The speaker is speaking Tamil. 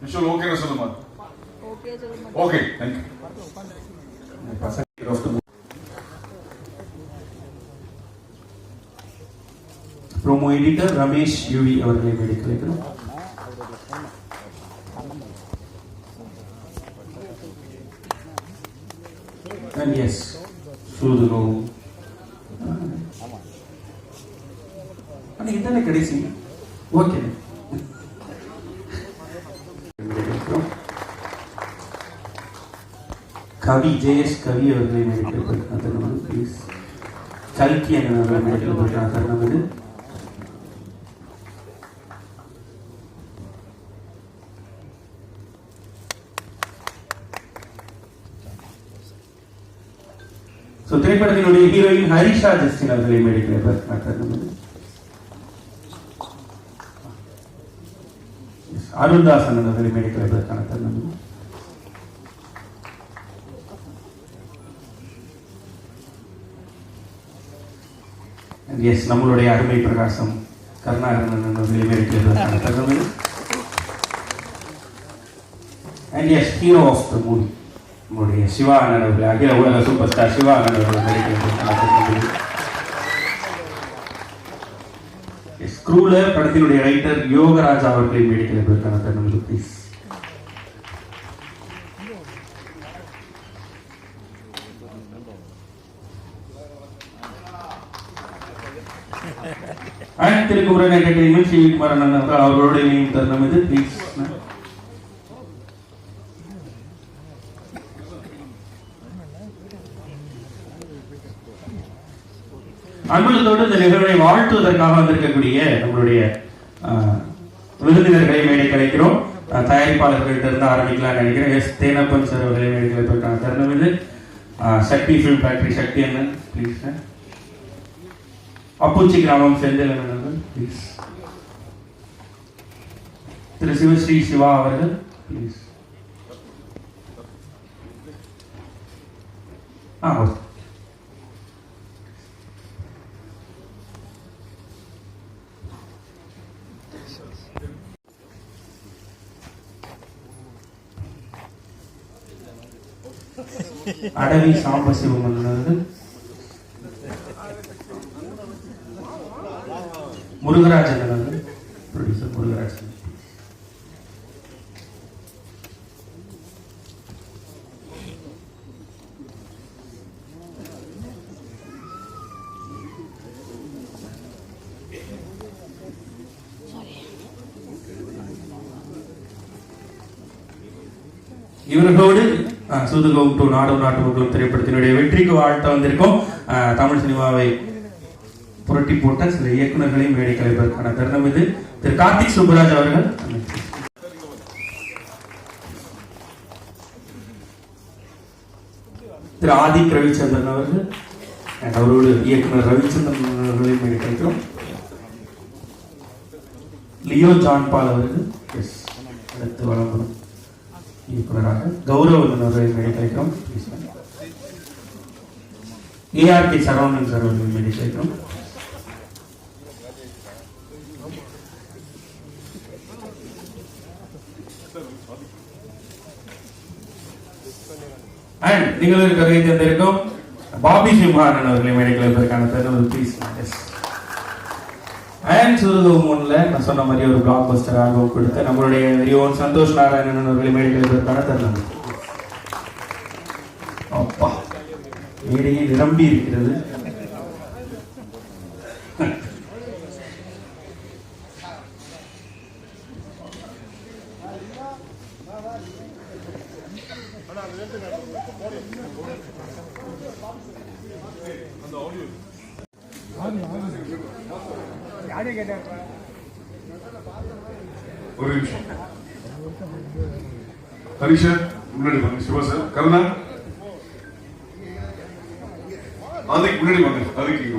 விஷுவல் ஓகே சொல்லுமா? Okay thank you promo editor Ramesh UV அவர்களை மேடைக்கு அழைக்கிறோம் And yes, சூதுகோ அன்னைக்கு தானே கடைசி? ஓகே கவி ஜெயஸ் கவி அவர்களை மேடைக்கு தருணம் ப்ளீஸ் கல்கி அண்ணன் அவர்களை மேடைக்கு தருணம் ஸோ திரைப்படத்தினுடைய ஹீரோயின் ஹரிஷா ஜஸ்டின் அவர்களை மேடைக்கு தருணம் அருள்தாசன் அவர்களை மேடைக்கு வைப்பதற்கான தருணம் இது எஸ் நம்மளுடைய அருமை பிரகாசம் கருணாகரன் அவர்களை தகவல் and yes hero of the movie நம்முடைய சிவா அண்ணன் அகில உலக சூப்பர் ஸ்டார் சிவா அண்ணன் அவர்கள் மேடைக்கு வைப்பதற்கான ஸ்க்ரூல படத்தினுடைய ரைட்டர் யோகராஜ் அவர்களை மேடைக்கு தகவல் தருணம் please and Thirukumaran entertainment Sivakumaran அண்ணன் அவர்கள் அவர்களோட இணையும் தருணம் இது. ப்ளீஸ் அன்புலத்தோடு இந்த நிகழ்வை வாழ்த்துவதற்காக வந்திருக்கக்கூடிய நம்மளுடைய விருந்தினர்களை மேடை கிடைக்கிறோம் தயாரிப்பாளர்கள்ட்ட இருந்து ஆரம்பிக்கலாம் நினைக்கிறேன். எஸ் தேனப்பன் சார் அவர்களை மேடை கிடைப்பதற்கான தருணம் இது. சக்தி ஃபிலிம் ஃபேக்டரி சக்தி அண்ணன் ப்ளீஸ் அப்புச்சி கிராமம் செந்தில் அண்ணன் அவர்கள் ப்ளீஸ் திரு சிவஸ்ரீ சிவா அவர்கள் ப்ளீஸ் ஆ அடவி சாம்பசிவம் அவர்கள் முருகராஜன் அவர்கள் ப்ரொடியூசர் முருகராஜன். இவர்களோடு அஹ், டு நாடும் நாட்டு மக்களும் திரைப்படத்தினுடைய வெற்றிக்கு வாழ்த்த வந்திருக்கோம். தமிழ் சினிமாவை புரட்டி போட்ட சில இயக்குநர்களையும் மேடை கலைப்பதற்கான தருணம் இது. திரு கார்த்திக் சுப்பராஜ் அவர்கள் திரு ஆதிக் ரவிச்சந்திரன் அவர்கள் அவரோடு இயக்குனர் ரவிச்சந்திரன் அவர்களையும் மேடை கலைக்கிறோம். லியோ ஜான் பால் அவர்கள் எஸ் அடுத்து வழங்கும் இயக்குனராக கௌரவன் அவர்களை மேடை கலைக்கிறோம். ஏஆர்கே சரவணன் சார் அவர்கள் மேடை கலைக்கிறோம். அண்ட் நிகழ்வுக்கு கதையை தந்திருக்கும் பாபி சிம்ஹாரன் அவர்களை மேடைகள் இருப்பதற்கான தருணம் ப்ளீஸ் அண்ட் சுருதுமோன்ல நான் சொன்ன மாதிரி ஒரு பிளாக் பஸ்டர் ஆல்பம் கொடுத்த நம்மளுடைய ஓன் சந்தோஷ் நாராயணன் அவர்களை மேடைகள் இருப்பதற்கான தருணம். அப்பா மேடையே நிரம்பி இருக்கிறது. ஒரு நிமிஷம் ஹரிஷா முன்னாடி வாங்க சிவா சார் கருணா அதுக்கு முன்னாடி வாங்க அதுக்கு